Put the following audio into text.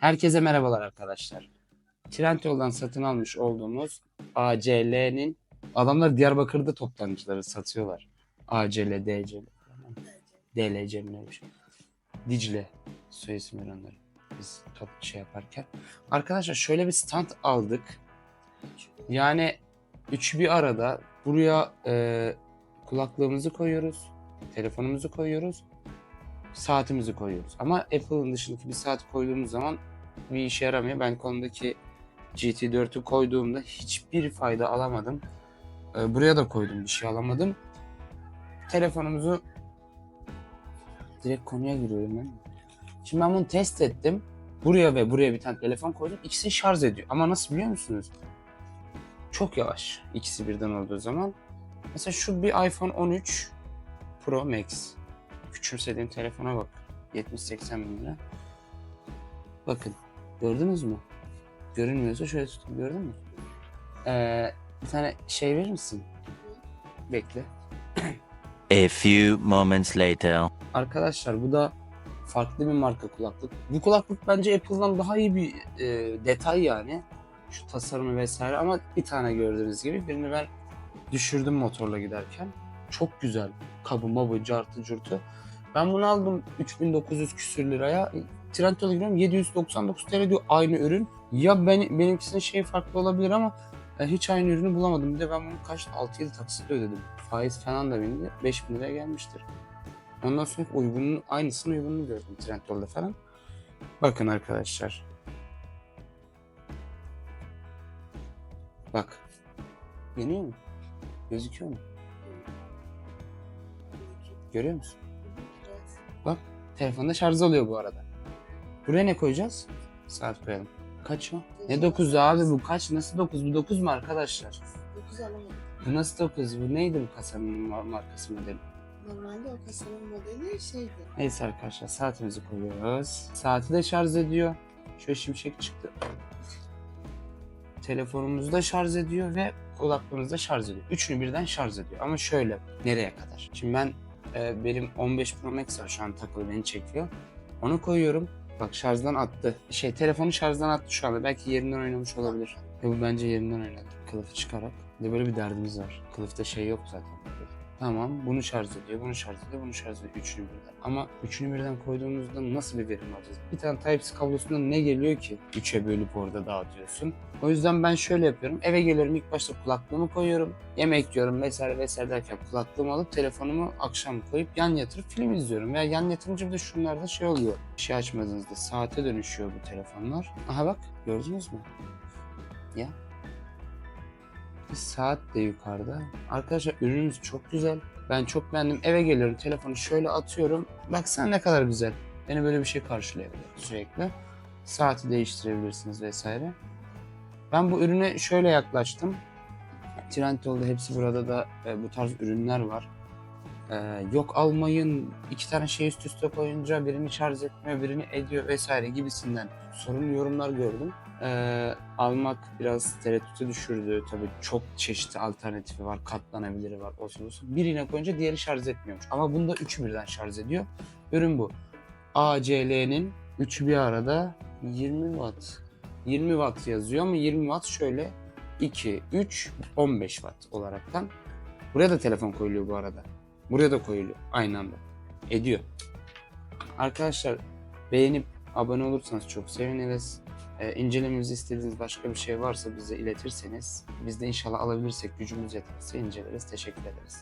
Herkese merhabalar arkadaşlar. Trendyol'dan satın almış olduğumuz ACL'nin adamlar Diyarbakır'da toptancıları satıyorlar. ACL, DCL, DLC mi ne bir şey. Dicle soy isimleri onların. Biz top şey yaparken. Arkadaşlar şöyle bir stand aldık. Yani üçü bir arada buraya e, kulaklığımızı koyuyoruz. Telefonumuzu koyuyoruz. Saatimizi koyuyoruz. Ama Apple'ın dışındaki bir saat koyduğumuz zaman bir işe yaramıyor. Ben konudaki GT4'ü koyduğumda hiçbir fayda alamadım. Ee, buraya da koydum bir şey alamadım. Telefonumuzu direkt konuya giriyorum ben. Şimdi ben bunu test ettim. Buraya ve buraya bir tane telefon koydum. İkisi şarj ediyor. Ama nasıl biliyor musunuz? Çok yavaş. İkisi birden olduğu zaman. Mesela şu bir iPhone 13 Pro Max. Küçümsediğim telefona bak. 70-80 bin lira. Bakın. Gördünüz mü? Görünmüyorsa şöyle tutayım. Gördün mü? Ee, bir tane şey verir misin? Bekle. A few moments later. Arkadaşlar bu da farklı bir marka kulaklık. Bu kulaklık bence Apple'dan daha iyi bir e, detay yani. Şu tasarımı vesaire ama bir tane gördüğünüz gibi birini ben düşürdüm motorla giderken. Çok güzel. Kabı mabı cartı curtu. Ben bunu aldım 3900 küsür liraya. Trendyol'a giriyorum 799 TL diyor aynı ürün. Ya ben, benimkisinin şey farklı olabilir ama e, hiç aynı ürünü bulamadım. Bir de ben bunu kaç 6-7 taksitle ödedim. Faiz falan da bindi. 5000 liraya gelmiştir. Ondan sonra uygunun aynısının uygununu gördüm Trendyol'da falan. Bakın arkadaşlar. Bak. Yanıyor mu? Gözüküyor mu? Görüyor musun? Bak telefonda şarj oluyor bu arada. Buraya ne koyacağız? Saat koyalım. Kaç o? Ne 9 abi bu kaç? Nasıl 9? Bu 9 mu arkadaşlar? 9 alamadım. Bu nasıl 9? Bu neydi bu kasanın mar- markası modeli? Normalde o kasanın modeli şeydi. Neyse arkadaşlar saatimizi koyuyoruz. Saati de şarj ediyor. Şöyle şimşek çıktı. Telefonumuzu da şarj ediyor ve kulaklığımızı da şarj ediyor. Üçünü birden şarj ediyor. Ama şöyle nereye kadar? Şimdi ben e, benim 15 Pro Max var şu an takılı beni çekiyor. Onu koyuyorum. Bak şarjdan attı. Şey telefonu şarjdan attı şu anda. Belki yerinden oynamış olabilir. Ya bu bence yerinden oynadı. Kılıfı çıkarak. Bir de böyle bir derdimiz var. Kılıfta şey yok zaten. Tamam bunu şarj ediyor, bunu şarj ediyor, bunu şarj ediyor. Üçünü birden. Ama üçünü birden koyduğumuzda nasıl bir verim alacağız? Bir tane Type-C kablosundan ne geliyor ki? Üçe bölüp orada dağıtıyorsun. O yüzden ben şöyle yapıyorum. Eve geliyorum ilk başta kulaklığımı koyuyorum. Yemek yiyorum vesaire vesaire derken kulaklığımı alıp telefonumu akşam koyup yan yatırıp film izliyorum. Veya yan yatırınca bir de şunlarda şey oluyor. Şey açmadığınızda saate dönüşüyor bu telefonlar. Aha bak gördünüz mü? Ya Saat de yukarıda. Arkadaşlar ürünümüz çok güzel. Ben çok beğendim. Eve geliyorum telefonu şöyle atıyorum. Baksana ne kadar güzel. Beni böyle bir şey karşılayabilir sürekli. Saati değiştirebilirsiniz vesaire. Ben bu ürüne şöyle yaklaştım. Trendyol'da hepsi burada da e, bu tarz ürünler var. E, yok almayın iki tane şey üst üste koyunca birini şarj etmiyor birini ediyor vesaire gibisinden sorun yorumlar gördüm. E, almak biraz tereddüte düşürdü. Tabii çok çeşitli alternatifi var, katlanabiliri var, olsun olsun. Birine koyunca diğeri şarj etmiyormuş. Ama bunda üçü birden şarj ediyor. Ürün bu. ACL'nin üçü bir arada 20 watt. 20 watt yazıyor ama 20 watt şöyle 2, 3, 15 watt olaraktan. Buraya da telefon koyuluyor bu arada. Buraya da koyuluyor aynı anda. Ediyor. Arkadaşlar beğenip abone olursanız çok seviniriz. Ee, incelememizi istediğiniz başka bir şey varsa bize iletirseniz biz de inşallah alabilirsek gücümüz yeterse inceleriz. Teşekkür ederiz.